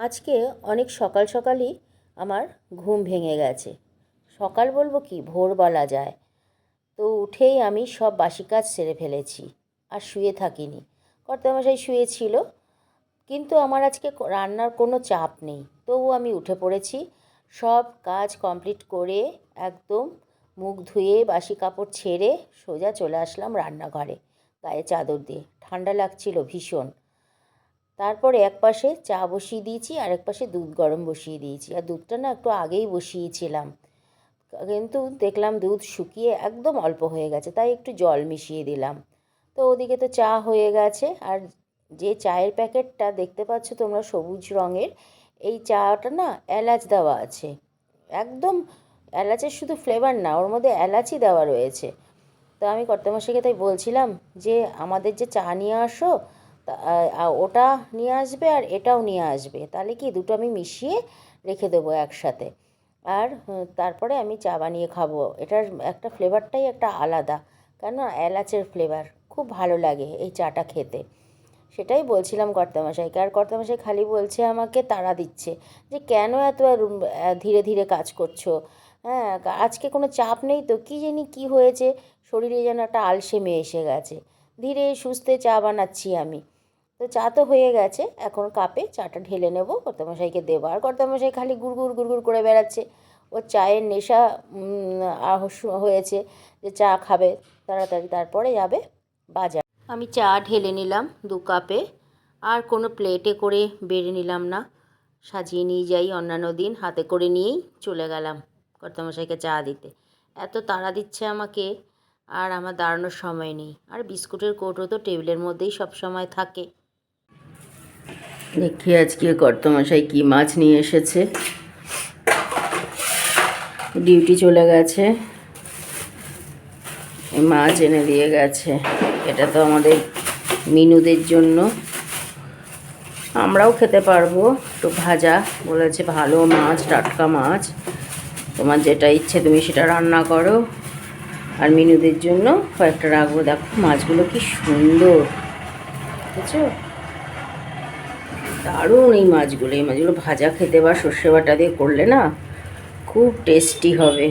আজকে অনেক সকাল সকালই আমার ঘুম ভেঙে গেছে। সকাল বলব কি? ভোর বলা যায়। তো উঠেই আমি সব বাসি কাজ সেরে ফেলেছি আর শুয়ে থাকিনি। কর্তামশাই শুয়েছিল, কিন্তু আমার আজকে রান্নার কোনো চাপ নেই। তবু আমি উঠে পড়েছি, সব কাজ কমপ্লিট করে একদম মুখ ধুয়ে বাসি কাপড় ছেড়ে সোজা চলে আসলাম রান্নাঘরে, গায়ে চাদর দিয়ে। ঠান্ডা লাগছিল ভীষণ। তারপরে এক পাশে চা বসিয়ে দিয়েছি, আর এক পাশে দুধ গরম বসিয়ে দিয়েছি। আর দুধটা না একটু আগেই বসিয়েছিলাম। কিন্তু দেখলাম দুধ শুকিয়ে একদম অল্প হয়ে গেছে, তাই একটু জল মিশিয়ে দিলাম। তো ওদিকে তো চা হয়ে গেছে, আর যে চায়ের প্যাকেটটা দেখতে পাচ্ছ তোমরা সবুজ রঙের, এই চাটা না এলাচ দেওয়া আছে। একদম এলাচের শুধু ফ্লেভার না, ওর মধ্যে এলাচই দেওয়া রয়েছে। তো আমি কর্তামশাইকে তাই বলছিলাম যে, আমাদের যে চা নিয়ে আসো ওটা নিয়ে আসবে আর এটাও নিয়ে আসবে। তাহলে কি দুটো আমি মিশিয়ে রেখে দেবো একসাথে। আর তারপরে আমি চা বানিয়ে খাব। এটার একটা ফ্লেভারটাই একটা আলাদা। কেন এলাচের ফ্লেভার খুব ভালো লাগে এই চাটা খেতে। সেটাই বলছিলাম কর্তামশাইকে। আর কর্তামশাই খালি বলছে আমাকে তাড়া দিচ্ছে যে কেন এত ধীরে ধীরে কাজ করছ? হ্যাঁ আজকে কোনো চাপ নেই তো? কী জানি কী হয়েছে? শরীরে যেন একটা আলসেমে এসে গেছে। ধীরে সুস্থে চা বানাচ্ছি আমি। তো চা তো হয়ে গেছে, এখন কাপে চাটা ঢেলে নেব। কর্তামশাইকে দেবো আর কর্তামশাই খালি গুড়গুড় গুড়গুড় করে বেড়াচ্ছে। ওর চায়ের নেশা হয়েছে যে চা খাবে তাড়াতাড়ি, তারপরে যাবে বাজার। আমি চা ঢেলে নিলাম দু কাপে, আর কোনো প্লেটে করে বেড়ে নিলাম না। সাজিয়ে নিয়ে যাই অন্যান্য দিন, হাতে করে নিয়েই চলে গেলাম কর্তামশাইকে চা দিতে। এত তাড়া দিচ্ছে আমাকে, আর আমার দাঁড়ানোর সময় নেই। আর বিস্কুটের কৌটো তো টেবিলের মধ্যেই সব সময় থাকে। দেখি আজকে কর্তমশাই কি মাছ নিয়ে এসেছে। ডিউটি চলে গেছে। মাছ এনে দিয়ে গেছে। এটা তো আমাদের মিনুদের জন্য। আমরাও খেতে পারব। একটু ভাজা বলেছে, ভালো মাছ, টাটকা মাছ। তোমার যেটা ইচ্ছে তুমি সেটা রান্না করো। আর মিনুদের জন্য কয়েকটা রাখব। দেখো মাছগুলো কি সুন্দর। বুঝছ? দারুণ এই মাছগুলো। এই মাছগুলো ভাজা খেতে বা সর্ষে বাটা দিয়ে করলে না খুব টেস্টি হবে।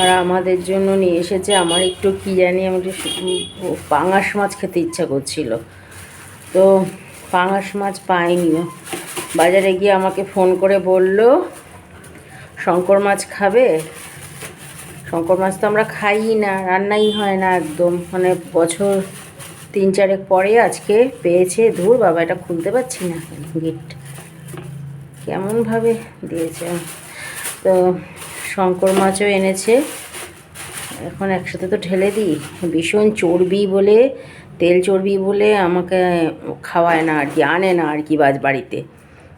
আর আমাদের জন্য নিয়ে এসেছে আমার একটু কী জানি আমি একটু পাঙাশ মাছ খেতে ইচ্ছা করছিল। তো পাঙাশ মাছ পাইনিও বাজারে গিয়ে আমাকে ফোন করে বলল, শঙ্কর মাছ খাবে? শঙ্কর মাছ তো আমরা খাই না, রান্নাই হয় না একদম। মানে বছর তিন চারেক পরে আজকে পেয়েছে ধুর, বাবা এটা খুলতে পারছি না গেট কেমনভাবে দিয়েছে। তো শঙ্কর মাছও এনেছে। এখন একসাথে তো ঢেলে দিই। ভীষণ চর্বি বলে, তেল চর্বি বলে আমাকে খাওয়ায় না আর কি, আনে না আর কি বাজ বাড়িতে।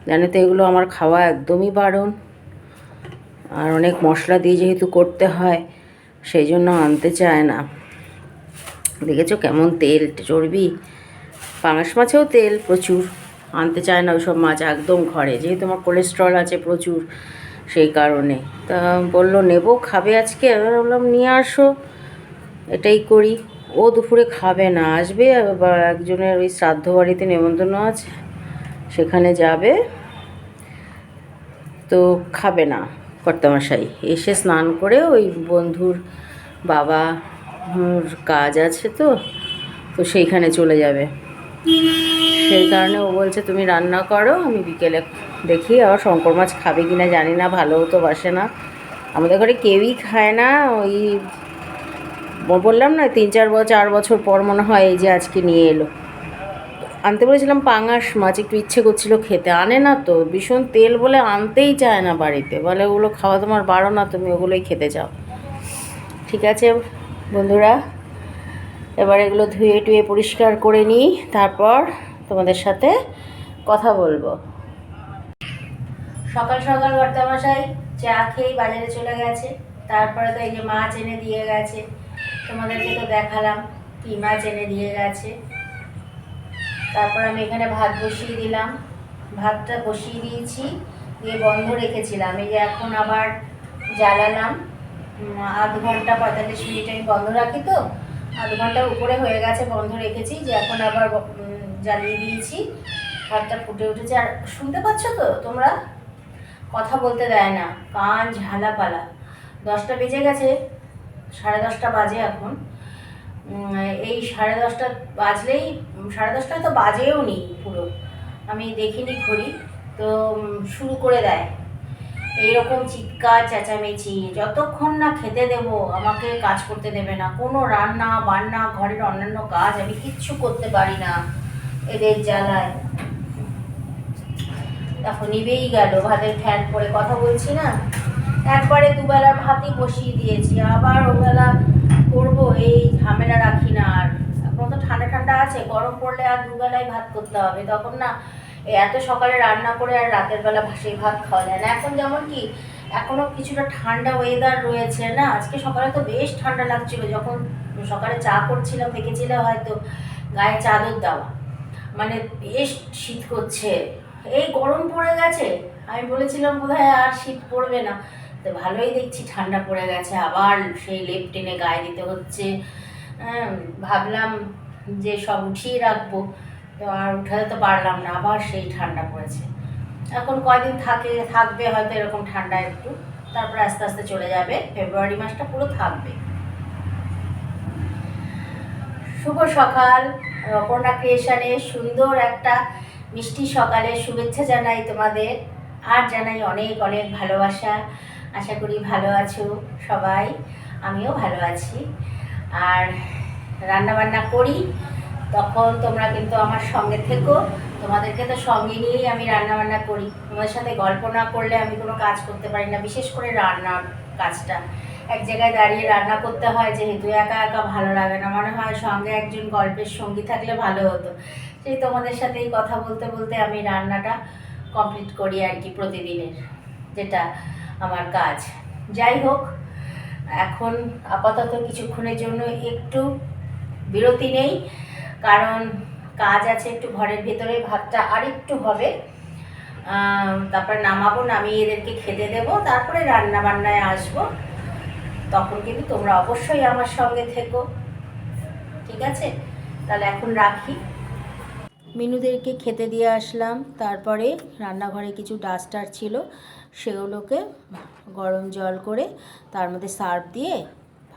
জানো তো এগুলো আমার খাওয়া একদমই বারণ। আর অনেক মশলা দিয়ে যেহেতু করতে হয়, সেই জন্য আনতে চায় না। দেখেছ কেমন তেল চর্বি? পাঙাশ মাছেও তেল প্রচুর। আনতে চায় না ওইসব মাছ একদম ঘরে। যেহেতু আমার কোলেস্ট্রল আছে প্রচুর, সেই কারণে। তা বলল, নেব, খাবে আজকে? আমি বললাম, নিয়ে আসো, এটাই করি। ও দুপুরে খাবে না, আসবে একজনের ওই শ্রাদ্ধ বাড়িতে নেমন্তন্ন আছে, সেখানে যাবে। তো খাবে না কর্তামশাই। এসে স্নান করে ওই বন্ধুর বাবা কাজ আছে তো তো সেইখানে চলে যাবে। সেই কারণে ও বলছে, তুমি রান্না করো, আমি বিকেলে দেখি আবার শঙ্কর মাছ খাবে কি না জানি না, ভালোও তো বাসে না। আমাদের ঘরে কেউই খায় না, ওই বললাম না, তিন চার বছর চার বছর পর মনে হয় এই যে আজকে নিয়ে এলো। আনতে বলেছিলাম পাঙাশ মাছ, একটু ইচ্ছে করছিল খেতে, আনে না তো, ভীষণ তেল বলে আনতেই চায় না বাড়িতে। বলে, ওগুলো খাওয়া তোমার বারো না, তুমি ওগুলোই খেতে চাও। ঠিক আছে বন্ধুরা, এবার এগুলো ধুয়ে টুয়ে পরিষ্কার করে নিই, তারপর তোমাদের সাথে কথা বলব। সকাল সকাল বর্তামশাই চা খেয়েই বাজারে চলে গেছে, তারপরে তো এই যে মাছ এনে দিয়ে গেছে, তোমাদেরকে তো দেখালাম কি মাছ এনে দিয়ে গেছে। তারপর আমি এখানে ভাত বসিয়ে দিলাম, ভাতটা বসিয়ে দিয়েছি, দিয়ে বন্ধ রেখেছিলাম, এই যে এখন আবার জ্বালালাম। আধ ঘণ্টা পঁয়তাল্লিশ মিনিট আমি বন্ধ রাখি তো। আধ ঘণ্টার উপরে হয়ে গেছে, বন্ধ রেখেছি, যে এখন আবার জ্বালিয়ে দিয়েছি। ভাতটা ফুটে উঠেছে। আর শুনতে পাচ্ছ তো তোমরা? কথা বলতে দেয় না, কান ঝালাপালা দশটা বেজে গেছে, সাড়ে দশটা বাজে এখন। এই সাড়ে দশটা বাজলেই সাড়ে দশটায় তো বাজেও নি পুরো। আমি দেখিনি ঘড়ি, তো শুরু করে দেয়। এইরকম চিৎকার, চেঁচামেচি, যতক্ষণ না খেতে দেব, আমাকে কাজ করতে দেবে না। কোনো রান্না, বান্না, ঘরের অন্যান্য কাজ আমি কিচ্ছু করতে পারি না এদের জ্বালায়। দেখো, নিবেই গেল। ভাতের ফ্যান পরে কথা বলছি না? একবারে দুবেলার ভাতই বসিয়ে দিয়েছি। আবার ওবেলা করব, এই ঝামেলা রাখি না আর। এখন তো ঠান্ডা ঠান্ডা আছে, গরম পড়লে আর দুবেলায় ভাত করতে হবে। তখন না এত সকালে রান্না করে আর রাতের বেলা সেই ভাত খাওয়া যায় না। এখন যেমন কি, এখনও কিছুটা ঠান্ডা ওয়েদার রয়েছে না? আজকে সকালে তো বেশ ঠান্ডা লাগছিল, যখন সকালে চা করছিলাম দেখেছিলাম হয়তো, গায়ে চাদর দেওয়া। মানে বেশ শীত করছে। এই গরম পড়ে গেছে। আমি বলেছিলাম বোধহয় আর শীত পড়বে না। তো ভালোই দেখছি ঠান্ডা পড়ে গেছে। আবার সেই লেপ টেনে গায়ে দিতে হচ্ছে। ভাবলাম যে সব উঠিয়ে রাখব। আর উঠাতে তো পারলাম না, আবার সেই ঠান্ডা পড়েছে। এখন কয়দিন থাকে, থাকবে হয়তো এরকম ঠান্ডা একটু, তারপরে আস্তে আস্তে চলে যাবে, ফেব্রুয়ারি মাসটা পুরো থাকবে। শুভ সকাল অপর্ণা ক্রিয়েশনে সুন্দর একটা মিষ্টি সকালে শুভেচ্ছা জানাই তোমাদের, আর জানাই অনেক অনেক ভালোবাসা। আশা করি ভালো আছো সবাই, আমিও ভালো আছি। আর রান্না বান্না করি তখন তোমরা কিন্তু আমার সঙ্গে থেকো। তোমাদেরকে তো সঙ্গে নিয়েই আমি রান্না বান্না করি। তোমাদের সাথে গল্প না করলে আমি কোনো কাজ করতে পারি না, বিশেষ করে রান্নার কাজটা। এক জায়গায় দাঁড়িয়ে রান্না করতে হয়, যেহেতু একা একা ভালো লাগে না। মনে হয় সঙ্গে একজন গল্পের সঙ্গী থাকলে ভালো হতো। সেই তোমাদের সাথেই কথা বলতে বলতে আমি রান্নাটা কমপ্লিট করি আর কি প্রতিদিনের যেটা আমার কাজ। যাই হোক, এখন আপাতত কিছুক্ষণের জন্য একটু বিরতি নেই। কারণ কাজ আছে একটু ঘরের ভেতরে, ভাতটা আরেকটু হবে। তারপরে নামাবো, নামিয়ে এদেরকে খেতে দেবো, তারপরে রান্না বান্নায় আসব। তখন কিন্তু তোমরা অবশ্যই আমার সঙ্গে থেকো। ঠিক আছে? তাহলে এখন রাখি। মিনুদেরকে খেতে দিয়ে আসলাম। তারপরে রান্নাঘরে কিছু ডাস্টার ছিল, সেগুলোকে গরম জল করে তার মধ্যে সার্ফ দিয়ে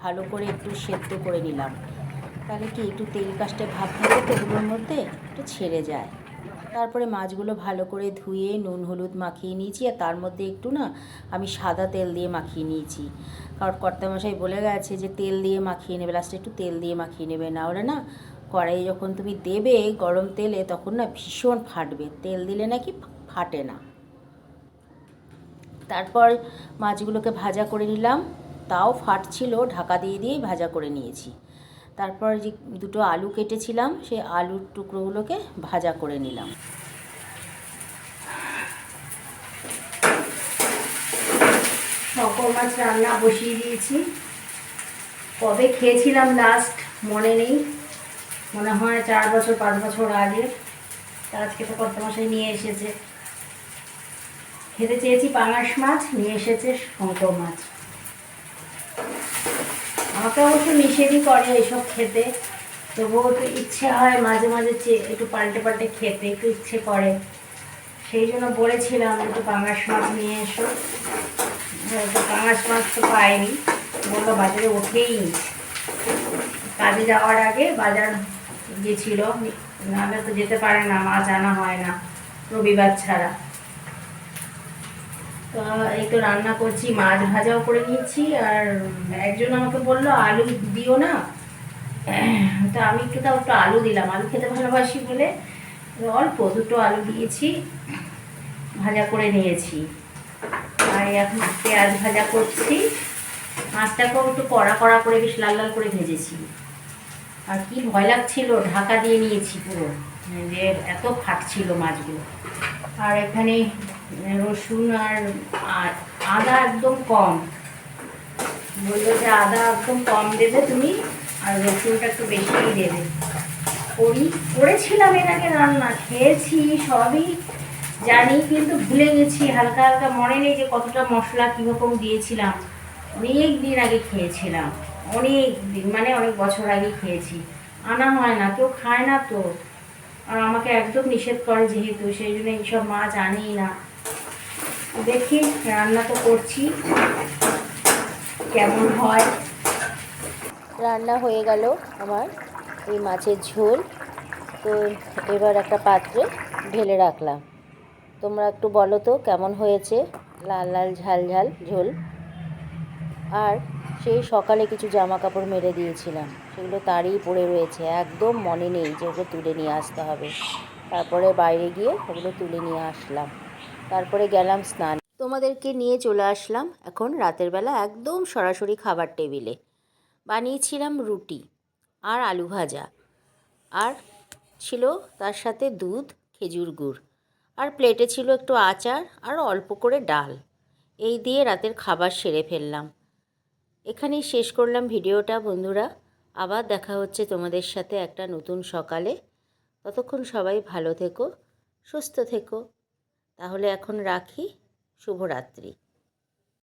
ভালো করে একটু সেদ্ধ করে নিলাম। তাহলে কি একটু তেল কাস্টে ভাব থাকে তো এগুলোর মধ্যে একটু ছেড়ে যায়? তারপরে মাছগুলো ভালো করে ধুয়ে নুন, হলুদ মাখিয়ে নিয়েছি আর তার মধ্যে একটু না আমি সাদা তেল দিয়ে মাখিয়ে নিয়েছি। কারণ কর্তামশাই বলে গেছে যে তেল দিয়ে মাখিয়ে নেবে লাস্টে একটু তেল দিয়ে মাখিয়ে নেবে। না হলে না কড়াই যখন তুমি দেবে গরম তেলে তখন না ভীষণ ফাটবে। তেল দিলে নাকি ফাটে না। তারপর মাছগুলোকে ভাজা করে নিলাম। তাও ফাটছিল, ঢাকা দিয়ে দিয়েই ভাজা করে নিয়েছি। তারপর যে দুটো আলু কেটেছিলাম, সেই আলুর টুকরোগুলোকে ভাজা করে নিলাম। শঙ্কর মাছ রান্না বসিয়ে দিয়েছি। কবে খেয়েছিলাম লাস্ট মনে নেই। মনে হয় চার বছর, পাঁচ বছর আগে। আজকে তো কত মাসে নিয়ে এসেছে। খেতে চেয়েছি পাঙাশ মাছ, নিয়ে এসেছে শঙ্কর মাছ। আমাকে অবশ্য নিষেধই করে এসব খেতে। তবুও তো ইচ্ছে হয় মাঝে মাঝে একটু পাল্টে পাল্টে খেতে, একটু ইচ্ছে করে। সেই জন্য বলেছিলাম একটু পাঙাশ মাছ নিয়ে এসো। পাঙাশ মাছ তো পাইনি। বলল বাজারে ওঠেই। কাজে যাওয়ার আগে বাজার গেছিল। নাহলে তো যেতে পারে না, মাছ আনা হয় না। রবিবার ছাড়া। তো এই তো রান্না করছি, মাছ ভাজাও করে নিয়েছি আর একজন আমাকে বলল, আলু দিও না। তো আমি একটু তাও একটু আলু দিলাম, আলু খেতে ভালোবাসি বলে। অল্প দুটো আলু দিয়েছি, ভাজা করে নিয়েছি। আর এখন পেঁয়াজ ভাজা করছি। মাছটাকেও একটু কড়া কড়া করে, বেশ লাল লাল করে ভেজেছি। আর কি ভয় লাগছিল, ঢাকা দিয়ে নিয়েছি পুরো। যে এত ফাটছিল মাছগুলো। আর এখানে রসুন আর আর আদা একদম কম। বলল যে আদা একদম কম দেবে তুমি, আর রসুনটা একটু বেশিই দেবে। করি করেছিলাম এর আগে রান্না, খেয়েছি সবই, জানি, কিন্তু ভুলে গেছি, হালকা হালকা মনে নেই যে কতটা মশলা কীরকম দিয়েছিলাম। অনেক দিন আগে খেয়েছিলাম, অনেক দিন মানে অনেক বছর আগে খেয়েছি। আনা হয় না, কেউ খায় না তো। আর আমাকে একদম নিষেধ করে যেহেতু, সেই জন্য এইসব মাছ আনেই না। দেখি রান্না তো করছি। কেমন হয়? রান্না হয়ে গেল আমার এই মাছের ঝোল। তো এবার একটা পাত্রে ঢেলে রাখলাম। তোমরা একটু বলো তো, কেমন হয়েছে? লাল লাল, ঝাল ঝাল ঝোল। আর সেই সকালে কিছু জামা কাপড় মেরে দিয়েছিলাম। সেগুলো তারই পড়ে রয়েছে। একদম মনে নেই যে ওগুলো তুলে নিয়ে আসতে হবে। তারপরে বাইরে গিয়ে ওগুলো তুলে নিয়ে আসলাম। তারপরে গেলাম স্নান। তোমাদেরকে নিয়ে চলে আসলাম এখন রাতের বেলা একদম সরাসরি খাবার টেবিলে। বানিয়েছিলাম রুটি আর আলু ভাজা। আর ছিল তার সাথে দুধ, খেজুর গুড়। আর প্লেটে ছিল একটু আচার আর অল্প করে ডাল। এই দিয়ে রাতের খাবার সেরে ফেললাম। এখানেই শেষ করলাম ভিডিওটা, বন্ধুরা। আবার দেখা হচ্ছে তোমাদের সাথে একটা নতুন সকালে। ততক্ষণ সবাই ভালো থেকো, সুস্থ থেকো। তাহলে এখন রাখি। শুভরাত্রি।